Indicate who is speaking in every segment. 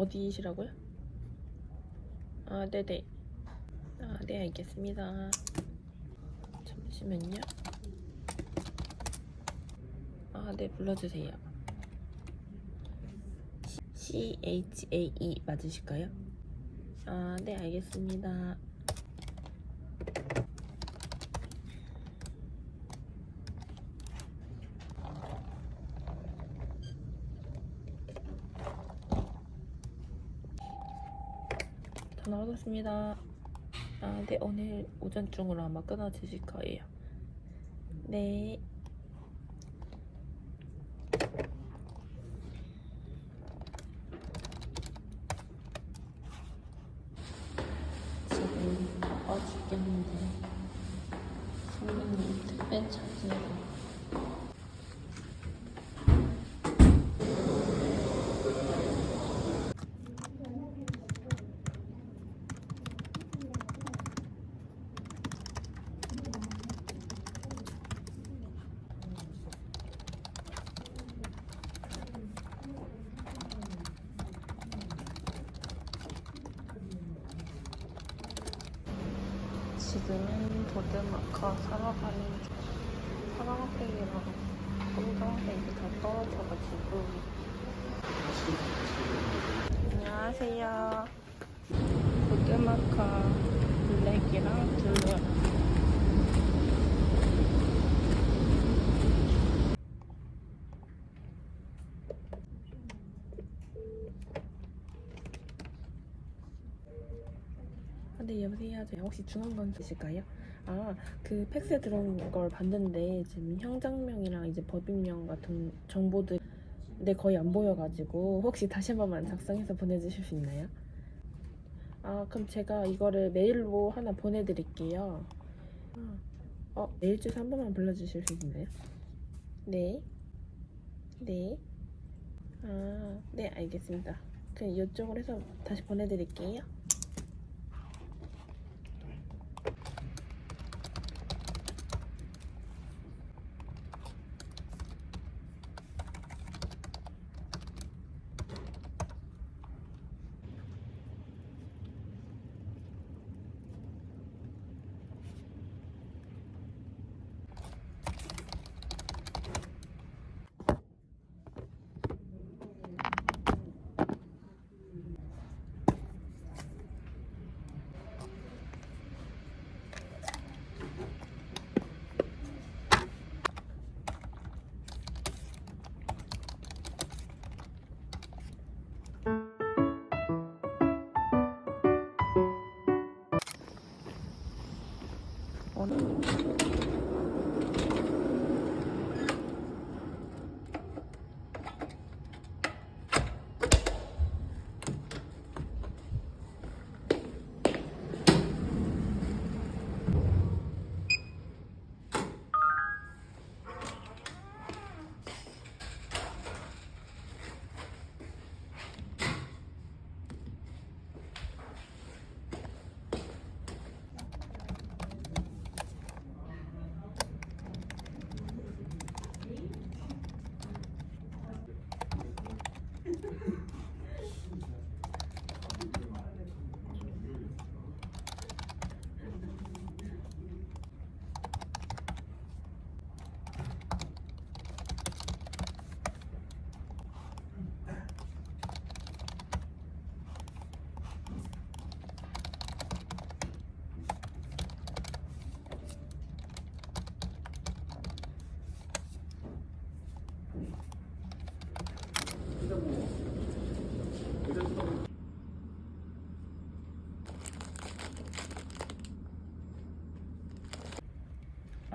Speaker 1: 어디시라고요? 아, 네네. 아, 네, 알겠습니다. 잠시만요. 아, 네, 불러주세요. C H A E 맞으실까요? 아, 네, 알겠습니다. 전화 받았습니다. 아, 네, 오늘 오전 중으로 아마 끊어주실 거예요. 네. 지금 죽겠는데 손님이 택배 차지해서 지금은 보드마카 사러 가는 중. 파랑색이랑 검정색이 다 떨어져가지고. 안녕하세요. 보드마카 블랙이랑 블루랑. 아, 네, 여보세요. 저 혹시 중앙관 계실까요? 아, 그 팩스에 들어온 걸 봤는데 지금 형장명이랑 이제 법인명 같은 정보들 네, 거의 안 보여가지고 혹시 다시 한 번만 작성해서 보내주실 수 있나요? 아, 그럼 제가 이거를 메일로 하나 보내드릴게요. 아, 어, 메일 주소 한 번만 불러주실 수 있나요? 네. 네. 아, 네, 알겠습니다. 그럼 이쪽으로 해서 다시 보내드릴게요.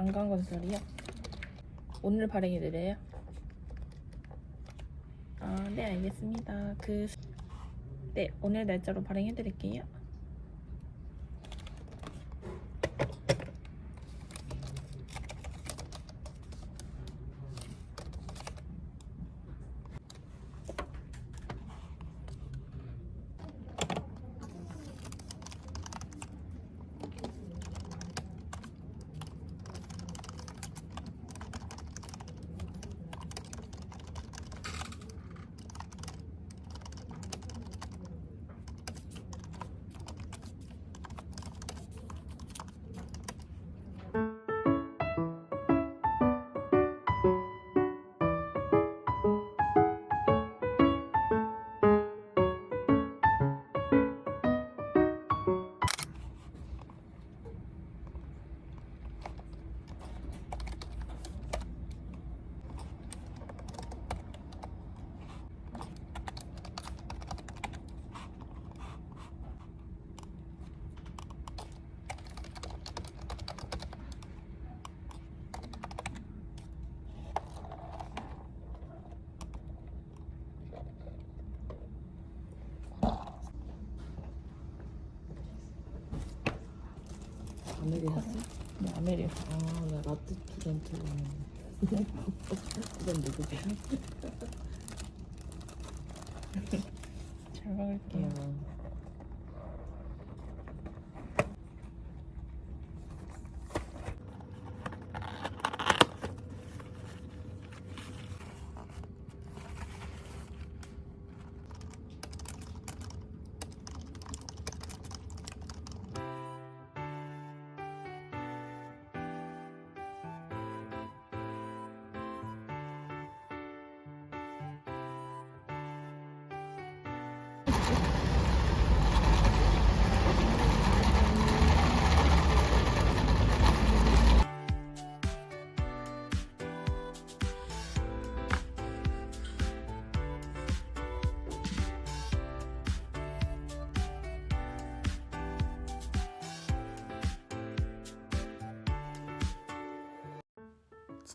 Speaker 1: 안강건설이요? 오늘 발행해드려요? 아, 네, 알겠습니다. 그, 네, 오늘 날짜로 발행해드릴게요.
Speaker 2: 아메리카?
Speaker 1: 네, 아메리카.
Speaker 2: 아, 나 라떼 스튜던트 그건 누구지?
Speaker 1: 잘 먹을게요.
Speaker 2: 어.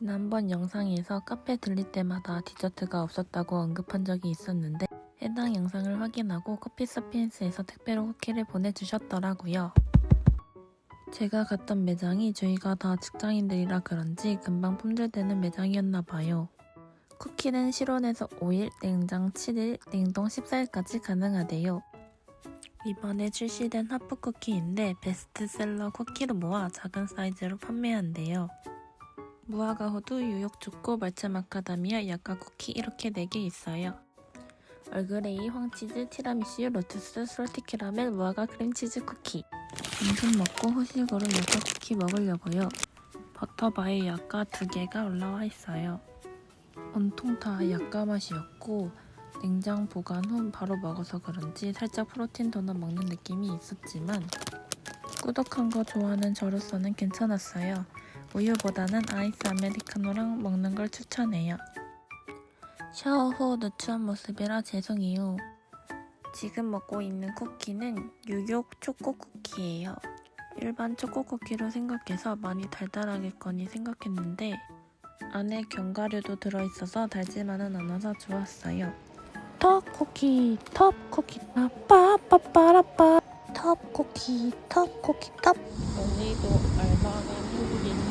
Speaker 1: 지난번 영상에서 카페 들릴 때마다 디저트가 없었다고 언급한 적이 있었는데 해당 영상을 확인하고 커피 서피엔스에서 택배로 쿠키를 보내주셨더라고요. 제가 갔던 매장이 저희가 다 직장인들이라 그런지 금방 품절되는 매장이었나 봐요. 쿠키는 실온에서 5일, 냉장 7일, 냉동 14일까지 가능하대요. 이번에 출시된 하프 쿠키인데 베스트셀러 쿠키로 모아 작은 사이즈로 판매한대요. 무화과 호두, 유역 초코, 말차 마카다미아, 약과 쿠키 이렇게 4개 있어요. 얼그레이, 황치즈, 티라미슈, 로투스, 솔티 캐러멜, 무화과 크림치즈 쿠키. 점심 먹고 후식으로 약과 쿠키 먹으려고요. 버터바에 약과 2개가 올라와 있어요. 온통 다 약과 맛이었고 냉장 보관 후 바로 먹어서 그런지 살짝 프로틴 도넛 먹는 느낌이 있었지만 꾸덕한 거 좋아하는 저로서는 괜찮았어요. 우유보다는 아이스 아메리카노랑 먹는 걸 추천해요. 샤워 후 누추한 모습이라 죄송해요. 지금 먹고 있는 쿠키는 유욕 초코 쿠키예요. 일반 초코 쿠키로 생각해서 많이 달달하겠거니 생각했는데 안에 견과류도 들어있어서 달지만은 않아서 좋았어요. top 쿠키, 톱 쿠키, 빠빠빠라빠 톱 쿠키, 톱 쿠키, 톱. 언니도 알바가 한국인